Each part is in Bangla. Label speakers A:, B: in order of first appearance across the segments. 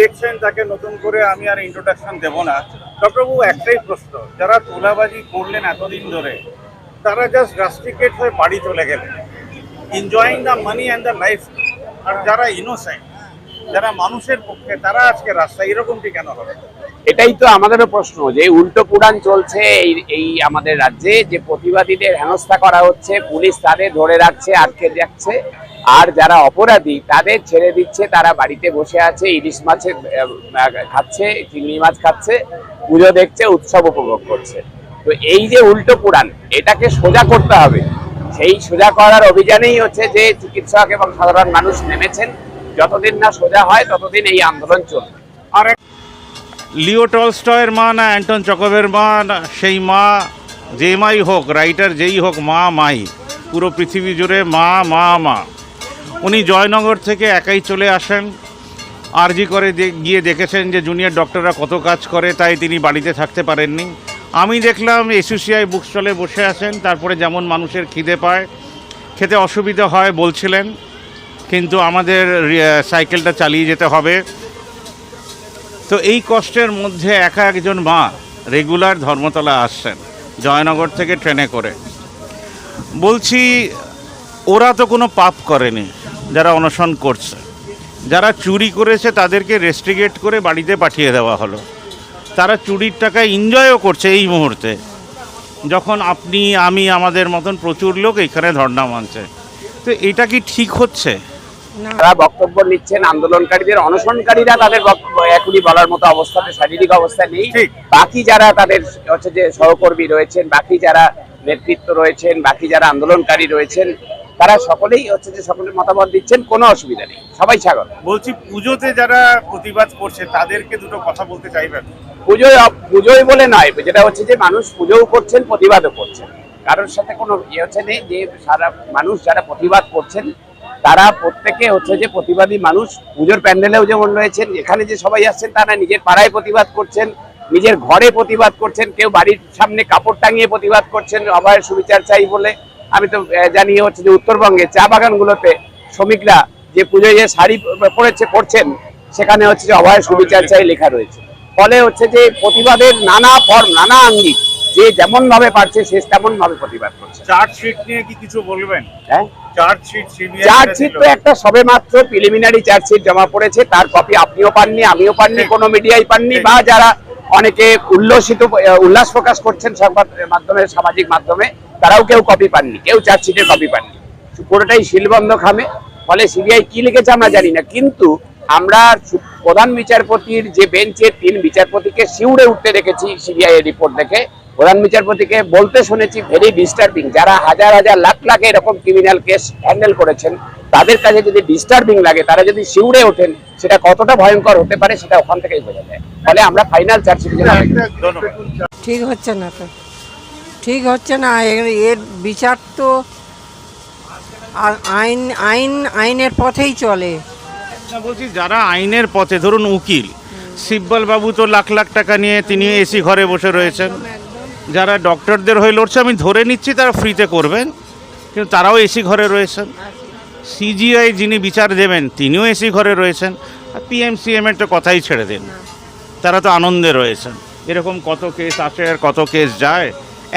A: দেখছেন তাকে নতুন করে আমি আর ইন্ট্রোডাকশন দেব না। ডক্টরবাবু, একটাই প্রশ্ন, যারা তোলাবাজি করলেন এতদিন ধরে, তারা জাস্ট রাস্টিকেট হয়ে বাড়ি চলে গেলেন। Enjoying the money and the life আর যারা ইনোসেন্ট যারা মানুষের পক্ষে, তারা আজকে রাস্তায়, এরকমটি কেন হবে?
B: এটাই তো আমাদেরও প্রশ্ন যে উল্টো পুরাণ চলছে এই এই আমাদের রাজ্যে, যে প্রতিবাদীদের হেনস্থা করা হচ্ছে, পুলিশ তাদের ধরে রাখছে, আটকে রাখছে, আর যারা অপরাধী তাদের ছেড়ে দিচ্ছে, তারা বাড়িতে বসে আছে, ইলিশ মাছের খাচ্ছে, চিংড়ি মাছ খাচ্ছে, পুজো দেখছে, উৎসব উপভোগ করছে। তো এই যে উল্টো পুরাণ, এটাকে সোজা করতে হবে। সেই সোজা করার অভিযানেই হচ্ছে যে চিকিৎসক এবং সাধারণ মানুষ নেমেছেন। যতদিন না সোজা হয়, ততদিন এই আন্দোলন চলবে।
A: আর লিও টলস্টয়ের মা না, অ্যান্টন চকবের মা না, সেই মা যে মাই হোক, রাইটার যেই হোক, মা মাই। পুরো পৃথিবী জুড়ে মা মা মা। উনি জয়নগর থেকে একাই চলে আসেন। আরজি করে গিয়ে দেখেছেন যে জুনিয়র ডক্টররা কত কাজ করে, তাই তিনি বাড়িতে থাকতে পারেননি। আমি দেখলাম এসোসিআই বুক স্টলে বসে আছেন, তারপরে যেমন মানুষের খিদে পায়, খেতে অসুবিধা হয় বলছিলেন, কিন্তু আমাদের সাইকেলটা চালিয়ে যেতে হবে। তো এই কষ্টের মধ্যে একা একজন মা রেগুলার ধর্মতলা আসছেন, জয়নগর থেকে ট্রেনে করে। বলছি, ওরা তো কোনো পাপ করেনি, যারা অনশন করছে। যারা চুরি করেছে তাদেরকে রেস্ট্রিগেট করে বাড়িতে পাঠিয়ে দেওয়া হলো। তারা চুরির টাকা এনজয়ও করছে এই মুহূর্তে। যখন আপনি, আমি, আমাদের মতন প্রচুর লোক এখানে ধর্ণা মানছে। তো এটা কি ঠিক হচ্ছে?
B: তারা বক্তব্য নিচ্ছেন আন্দোলনকারীদের অনশনকারীরা তাদের বক্তব্য এখনই বলার মতো অবস্থাতে শারীরিক অবস্থা নেই। বাকি যারা তাদের হচ্ছে যে সহকর্মী রয়েছেন বাকি যারা নেতৃত্ব রয়েছেন বাকি যারা আন্দোলনকারী রয়েছেন তারা সকলেই হচ্ছে যে সকলের মতামত দিচ্ছেন কোনো অসুবিধা নেই। সবাই স্বাগত।
A: বলছি পুজোতে যারা প্রতিবাদ করছে তাদেরকে দুটো কথা বলতে চাইবেন?
B: পুজোয় পুজোয় বলে নয় যেটা হচ্ছে যে মানুষ পুজোও করছেন প্রতিবাদও করছেন। কারোর সাথে কোনো ইয়ে হচ্ছে নেই যে সারা মানুষ যারা প্রতিবাদ করছেন তারা প্রত্যেকে হচ্ছে যে প্রতিবাদী মানুষ। পুজোর প্যান্ডেলেও যেমন রয়েছেন এখানে যে সবাই আসছেন তারা নিজের পাড়ায় প্রতিবাদ করছেন নিজের ঘরে প্রতিবাদ করছেন কেউ বাড়ির সামনে কাপড় টাঙিয়ে প্রতিবাদ করছেন অভয়ের সুবিচার চাই বলে। আমি তো জানি হচ্ছে যে উত্তরবঙ্গে চা বাগানগুলোতে শ্রমিকরা যে পুজোয় যে শাড়ি পরেছে পরছেন সেখানে হচ্ছে যে অভয়ের সুবিচার চাই লেখা রয়েছে। ফলে হচ্ছে যে প্রতিবাদের নানা ফর্ম নানা আঙ্গিক যে যেমন ভাবে পারছে সে তেমন ভাবে প্রতিবাদ করছে।
A: চার্জশিট নিয়ে কি কিছু বলবেন?
B: হ্যাঁ?
A: চার্জশিট সিবিআই
B: চার্জশিট তো একটা সবে মাত্র প্রিলিমিনারি চার্জশিট জমা পড়েছে তার কপি আপনিও পাননি আমিও পাননি কোনো মিডিয়াই পাননি বা যারা অনেকে উল্লসিত উল্লাস প্রকাশ করছেন সংবাদ মাধ্যমে সামাজিক মাধ্যমে তারাও কেউ কপি পাননি কেউ চার্জশিটের কপি পাননি। পুরোটাই শিলবন্ধ খামে ফলে সিবিআই কি লিখেছে আমরা জানি না কিন্তু আমরা প্রধান বিচারপতির যে বেঞ্চে তিন বিচারপতিকে শিউরে উঠতে দেখেছি সিবিআই এর রিপোর্ট দেখে। প্রধান বিচারপতিকে বলতে শুনেছি ভেরি ডিস্টার্বিং যারা হাজার হাজার লাখ লাখ এরকম ক্রিমিনাল কেস হ্যান্ডেল করেছেন, তাদের কাছে যদি ডিস্টার্বিং লাগে, তারা যদি শিউরে ওঠেন, সেটা কতটা ভয়ঙ্কর হতে পারে সেটা ওখান থেকেই বোঝা যায়। ফলে আমরা ফাইনাল চার্জশিট
C: ঠিক হচ্ছে না ঠিক হচ্ছে না, এর বিচার তো আইন আইন, আইনের পথেই চলে।
A: না বলছি যারা আইনের পথে, ধরুন উকিল শিববাল বাবু তো লাখ লাখ টাকা নিয়ে তিনি এসি ঘরে বসে রয়েছেন। যারা ডক্টরদের হয়ে লড়ছে, আমি ধরে নিচ্ছি তারা ফ্রিতে করবেন, কিন্তু তারাও এসি ঘরে রয়েছেন। সিজিআই যিনি বিচার দেবেন, তিনিও এসি ঘরে রয়েছেন। আর পিএমসিএম এর তো কথাই ছেড়ে দিন। তারা তো আনন্দে রয়েছেন। এরকম কত কেস আসে আর কত কেস যায়,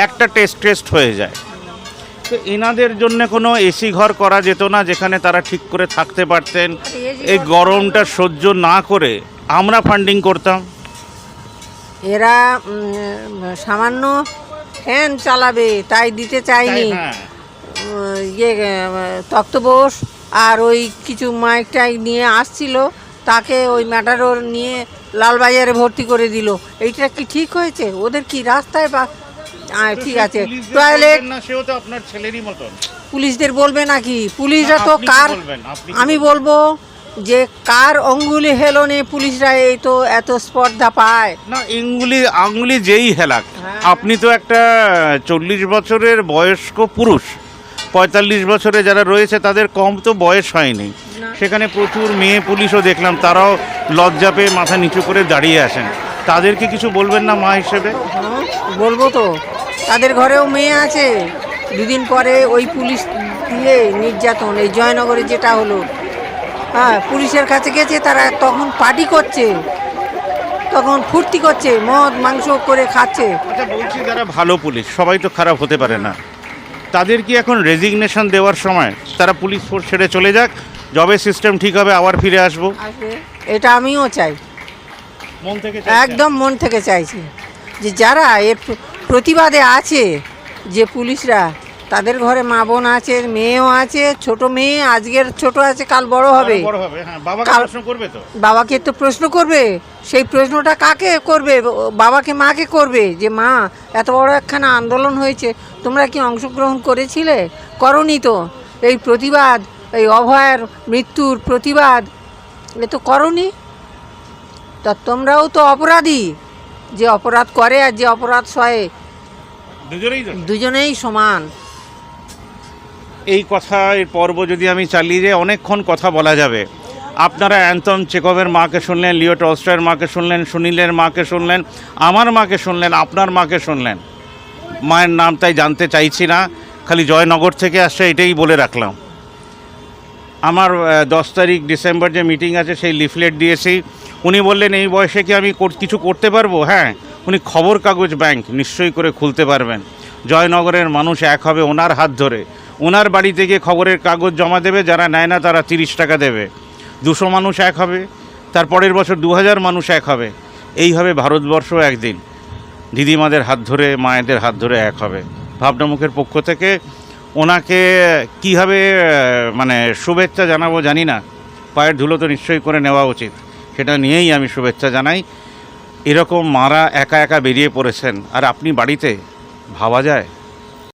A: একটা টেস্ট টেস্ট হয়ে যায়। এনাদের জন্য কোনো এসি ঘর করা যেত না যেখানে তারা ঠিক করে থাকতে পারতেন। এই গরমটা সহ্য না করে আমরা ফান্ডিং করতাম।
C: এরা সামান্য ফ্যান চালাবে তাই দিতে চায়নি
A: হ্যাঁ।
C: ইয়ে আহ, তক্তবোস আর ওই কিছু মাইক টাইক নিয়ে আসছিল তাকে ওই ম্যাটারোর নিয়ে লালবাজারে ভর্তি করে দিল। এইটা কি ঠিক হয়েছে? ওদের কি রাস্তায় বা ঠিক আছে।
A: পুলিশদের
C: টয়লেট
A: না সেও তো আপনার ছেলেরই মতন।
C: পুলিশদের বলবে নাকি? পুলিশরা তো কার আমি বলব যে কার অঙ্গুলি হেলনে পুলিশরা এই তো এত স্পর্ধা পায়?
A: না এঙ্গুলি আঙ্গুলি যেই হেলাক
C: হ্যাঁ।
A: আপনি তো একটা চল্লিশ বছরের বয়স্ক পুরুষ। পঁয়তাল্লিশ বছরে যারা রয়েছে তাদের কম তো বয়স হয়নি। সেখানে প্রচুর মেয়ে পুলিশও দেখলাম তারাও লজ্জা পেয়ে মাথা নিচু করে দাঁড়িয়ে আসেন। তাদেরকে কিছু বলবেন না মা হিসেবে?
C: হ্যাঁ, বলব তো। তাদের ঘরেও মেয়ে আছে। দুদিন পরে ওই পুলিশ দিয়ে নির্যাতন এই জয়নগরে যেটা হলো। হ্যাঁ পুলিশের কাছে গেছে তারা তখন পার্টি করছে। তখন ফুর্তি করছে মদ মাংস করে খাচ্ছে।
A: আচ্ছা বলছি যারা ভালো পুলিশ সবাই তো খারাপ হতে পারে না। তাদের কি এখন রেজিগনেশন দেওয়ার সময়? তারা পুলিশ ফোর্স ছেড়ে চলে যাক জবের সিস্টেম ঠিক হবে আবার ফিরে আসব।
C: এটা আমিও চাই।
A: মন থেকে
C: একদম মন থেকে চাইছি। যে যারা এর প্রতিবাদে আছে যে পুলিশরা। তাদের ঘরে মা বোন আছে মেয়েও আছে ছোট মেয়ে আজকের ছোট আছে কাল বড় হবে।
A: বড় হবে হ্যাঁ বাবাকে
C: কাল-
A: প্রশ্ন করবে তো?
C: বাবাকে তো প্রশ্ন করবে। সেই প্রশ্নটা কাকে করবে? বাবাকে মাকে করবে যে মা এত বড় একখানা আন্দোলন হয়েছে তোমরা কি অংশগ্রহণ করেছিলে? করনি তো। এই প্রতিবাদ এই অভয়ের মৃত্যুর প্রতিবাদ এ তো করনি। তা তোমরাও তো অপরাধী। যে অপরাধ করে আর যে অপরাধ সয়ে
A: দুজনেই
C: সমান।
A: এই কথা এর পর্ব যদি আমি চালিয়ে যাই অনেকক্ষণ কথা বলা যাবে। আপনারা অ্যান্থম চেকবের মাকে শুনলেন লিও টলস্টয়ের মাকে শুনলেন সুনীলের মাকে শুনলেন আমার মাকে শুনলেন আপনার মাকে শুনলেন। মায়ের নাম তাই জানতে চাইছি না খালি জয়নগর থেকে আসছে এটাই বলে রাখলাম। আমার দশ তারিখ ডিসেম্বর যে মিটিং আছে সেই লিফলেট দিয়েছি। উনি বললেন এই বয়সে কি আমি কিছু করতে পারব? হ্যাঁ। উনি খবর কাগজ ব্যাংক নিশ্চয়ই করে খুলতে পারবেন। জয়নগরের মানুষ এক হবে ওনার হাত ধরে। ওনার বাড়িতে গিয়ে খবরের কাগজ জমা দেবে, যারা নেয় না তারা তিরিশ টাকা দেবে। দুশো মানুষ এক হবে, তার পরের বছর দু হাজার মানুষ এক হবে। এইভাবে ভারতবর্ষ একদিন। দিদিমাদের হাত ধরে, মায়েদের হাত ধরে এক হবে। ভাবনামুখের পক্ষ থেকে ওনাকে কীভাবে মানে শুভেচ্ছা জানাব জানি না। পায়ের ধুলো তো নিশ্চয়ই করে নেওয়া উচিত। সেটা নিয়েই আমি শুভেচ্ছা জানাই। এরকম মারা একা একা বেরিয়ে পড়েছেন। আর আপনি বাড়িতে? ভাবা যায়?